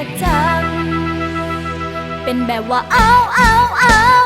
ักจัง เป็นแบบว่าเอาเอาเอา